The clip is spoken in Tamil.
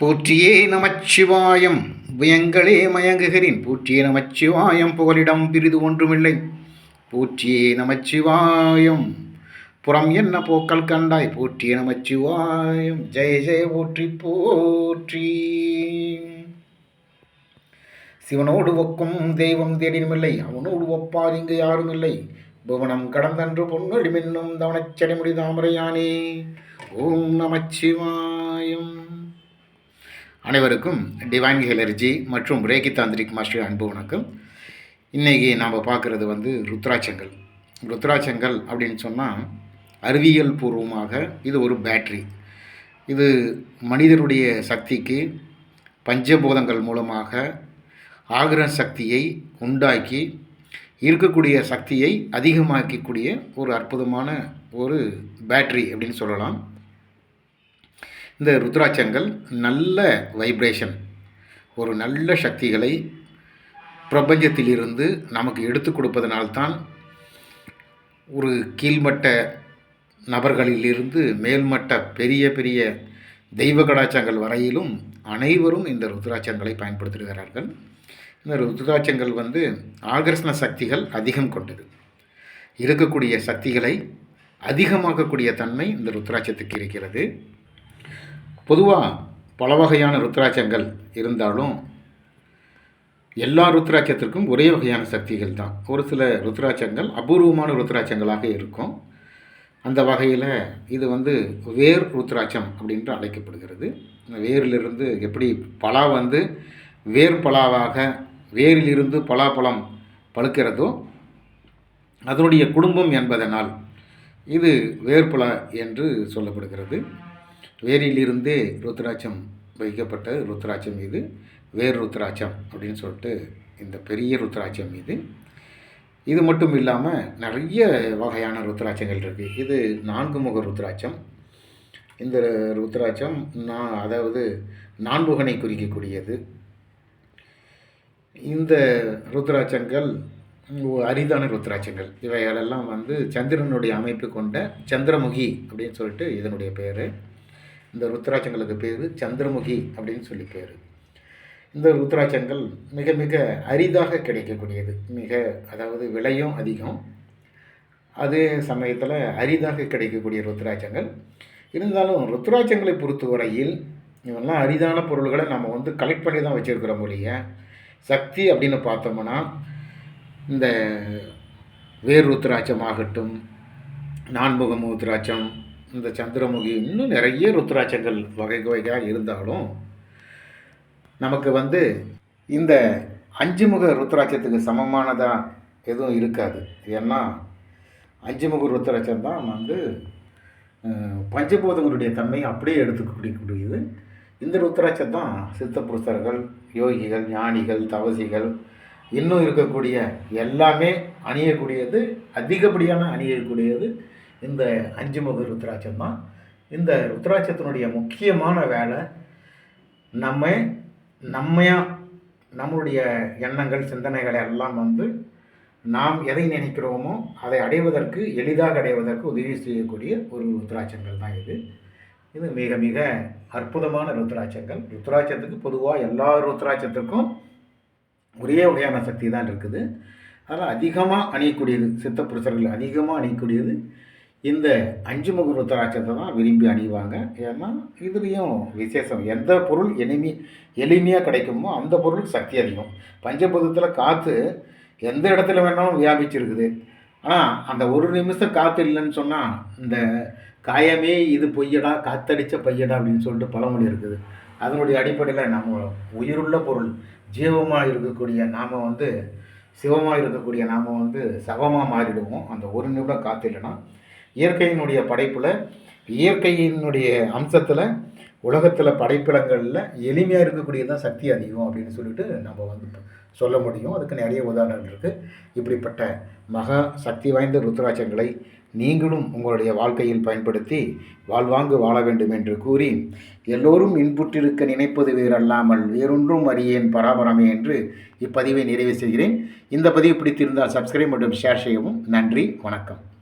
போற்றியே நமச்சிவாயம் புயங்களே மயங்குகிறேன். போற்றியே நமச்சிவாயம் புகலிடம் பிரிது ஒன்றுமில்லை. போற்றியே நமச்சிவாயம் புறம் என்ன போக்கல் கண்டாய்? போற்றிய நமச்சிவாயம் ஜெய ஜெய போற்றி போற்றி. சிவனோடு ஒக்கும் தெய்வம் தேடினுமில்லை அவனோடு ஒப்பார் இங்கு யாரும் இல்லை புவனம் கடந்தன்று பொன்னொழி மின்னும் தவனச்சடைமுடி தாமரையானே. ஓம் நமச்சிவாயம். அனைவருக்கும் டிவைன் ஹெலர்ஜி மற்றும் ரேகி தாந்திரிக் மாஸ்டர் அன்பு வணக்கம். இன்றைக்கி நாம் பார்க்குறது வந்து ருத்ராட்சங்கள். ருத்ராட்சங்கள் அப்படின்னு சொன்னால் அறிவியல் பூர்வமாக இது ஒரு பேட்ரி இது மனிதருடைய சக்திக்கு பஞ்சபூதங்கள் மூலமாக ஆகிர சக்தியை உண்டாக்கி இருக்கக்கூடிய சக்தியை அதிகமாக்கக்கூடிய ஒரு அற்புதமான ஒரு பேட்ரி அப்படின்னு சொல்லலாம். இந்த ருத்ராட்சங்கள் நல்ல வைப்ரேஷன் ஒரு நல்ல சக்திகளை பிரபஞ்சத்திலிருந்து நமக்கு எடுத்து கொடுப்பதனால்தான் ஒரு கீழ்மட்ட நபர்களிலிருந்து மேல்மட்ட பெரிய பெரிய தெய்வ கடாச்சங்கள் வரையிலும் அனைவரும் இந்த ருத்ராட்சங்களை பயன்படுத்துகிறார்கள். இந்த ருத்ராட்சங்கள் வந்து ஆகர்ஷண சக்திகள் அதிகம் கொண்டது. இருக்கக்கூடிய சக்திகளை அதிகமாக்கக்கூடிய தன்மை இந்த ருத்ராட்சத்துக்கு இருக்கிறது. பொதுவாக பல வகையான ருத்ராட்சங்கள் இருந்தாலும் எல்லா ருத்ராட்சத்திற்கும் ஒரே வகையான சக்திகள் தான். ஒரு சில ருத்ராட்சங்கள் அபூர்வமான ருத்ராட்சங்களாக இருக்கும். அந்த வகையில் இது வந்து வேர் ருத்ராட்சம் அப்படின்ட்டு அழைக்கப்படுகிறது. இந்த வேரிலிருந்து எப்படி பலா வந்து வேர் பலாவாக வேரிலிருந்து பலாப்பழம் பழுக்கிறதோ அதனுடைய குடும்பம் என்பதனால் இது வேர்பலா என்று சொல்லப்படுகிறது. வேரிலிருந்தே ருத்ராட்சம் வைக்கப்பட்ட ருத்ராட்சம் இது. வேர் ருத்ராட்சம் அப்படின்னு சொல்லிட்டு இந்த பெரிய ருத்ராட்சம் இது. இது மட்டும் இல்லாமல் நிறைய வகையான ருத்ராட்சங்கள் இருக்குது இது நான்கு முக ருத்ராட்சம். இந்த ருத்ராட்சம் நான் அதாவது நான்முகனை குறிக்கக்கூடியது. இந்த ருத்ராட்சங்கள் அரிதான ருத்ராட்சங்கள். இவைகளெல்லாம் வந்து சந்திரனுடைய அமைப்பு கொண்ட சந்திரமுகி அப்படின்னு சொல்லிட்டு இதனுடைய பேர் இந்த ருத்ராட்சங்களுக்கு பேர் சந்திரமுகி அப்படின்னு சொல்லி பேர். இந்த ருத்ராட்சங்கள் மிக மிக அரிதாக கிடைக்கக்கூடியது. மிக அதாவது விலையும் அதிகம். அதே சமயத்தில் அரிதாக கிடைக்கக்கூடிய ருத்ராட்சங்கள். இருந்தாலும் ருத்ராட்சங்களை பொறுத்தவரையில் இவெல்லாம் அரிதான பொருள்களை நம்ம வந்து கலெக்ட் பண்ணி தான் வச்சுருக்கிறோம் மொழிய சக்தி அப்படின்னு பார்த்தோம்னா இந்த வேர் ருத்ராட்சம் ஆகட்டும் நான்முகம் ருத்ராட்சம் இந்த சந்திரமுகி இன்னும் நிறைய ருத்ராட்சங்கள் வகை வகையாக இருந்தாலும் நமக்கு வந்து இந்த அஞ்சு முக ருத்ராட்சத்துக்கு சமமானதாக எதுவும் இருக்காது. ஏன்னா அஞ்சு முக ருத்ராட்சம் தான் வந்து பஞ்சபூதங்களுடைய தன்மை அப்படியே எடுத்துக்கூடியக்கூடியது. இந்த ருத்ராட்சம் தான் சித்த புருஷர்கள் யோகிகள் ஞானிகள் தவசிகள் இன்னும் இருக்கக்கூடிய எல்லாமே அணியக்கூடியது அதிகப்படியான அணியக்கூடியது இந்த அஞ்சு முக ருத்ராட்சம் தான் இந்த ருத்ராட்சத்தினுடைய முக்கியமான வேலை நம்ம நம்மையா நம்மளுடைய எண்ணங்கள் சிந்தனைகளை எல்லாம் வந்து நாம் எதை நினைக்கிறோமோ அதை அடைவதற்கு எளிதாக அடைவதற்கு உதவி செய்யக்கூடிய ஒரு ருத்ராட்சங்கள் தான் இது. இது மிக மிக அற்புதமான ருத்ராட்சங்கள். ருத்ராட்சத்துக்கு பொதுவாக எல்லா ருத்ராட்சத்துக்கும் ஒரே வகையான சக்தி தான் இருக்குது. அதனால் அதிகமாக அணியக்கூடியது சித்த புருஷர்கள் அதிகமாக அணியக்கூடியது இந்த அஞ்சு முக ருத்ராட்சத்தை தான் விரும்பி அணிவாங்க. ஏன்னா இதுலேயும் விசேஷம். எந்த பொருள் எளிமை எளிமையாக கிடைக்குமோ அந்த பொருள் சக்தி அதிகம். பஞ்சபூதத்தில் காற்று எந்த இடத்துல வேணாலும் வியாபிச்சிருக்குது. ஆனால் அந்த ஒரு நிமிஷம் காற்று இல்லைன்னு சொன்னால் இந்த காயமே இது பொய்யடா காத்தடித்த பையடா அப்படின்னு சொல்லிட்டு பழமொழி இருக்குது. அதனுடைய அடிப்படையில் நம்ம உயிருள்ள பொருள் ஜீவமாக இருக்கக்கூடிய நாம் வந்து சிவமாக இருக்கக்கூடிய நாம் வந்து சவமாக மாறிடுவோம். அந்த ஒரு நிமிடம் காற்று இல்லைன்னா இயற்கையினுடைய படைப்பில் இயற்கையினுடைய அம்சத்தில் உலகத்தில் படைப்பிடங்களில் எளிமையாக இருக்கக்கூடியதான் சக்தி அதிகம் அப்படின்னு சொல்லிட்டு நம்ம வந்து சொல்ல முடியும். அதுக்கு நிறைய உதாரணங்கள் இருக்குது இப்படிப்பட்ட மகா சக்தி வாய்ந்த ருத்ராட்சங்களை நீங்களும் உங்களுடைய வாழ்க்கையில் பயன்படுத்தி வாழ்வாங்கு வாழ வேண்டும் என்று கூறி எல்லோரும் இன்புற்றிருக்க நினைப்பது வேறல்லாமல் வேறொன்றும் அறியேன் பராபரமே என்று இப்பதிவை நிறைவு செய்கிறேன். இந்த பதிவு பிடித்திருந்தால் சப்ஸ்கிரைப் மற்றும் ஷேர் செய்யவும். நன்றி வணக்கம்.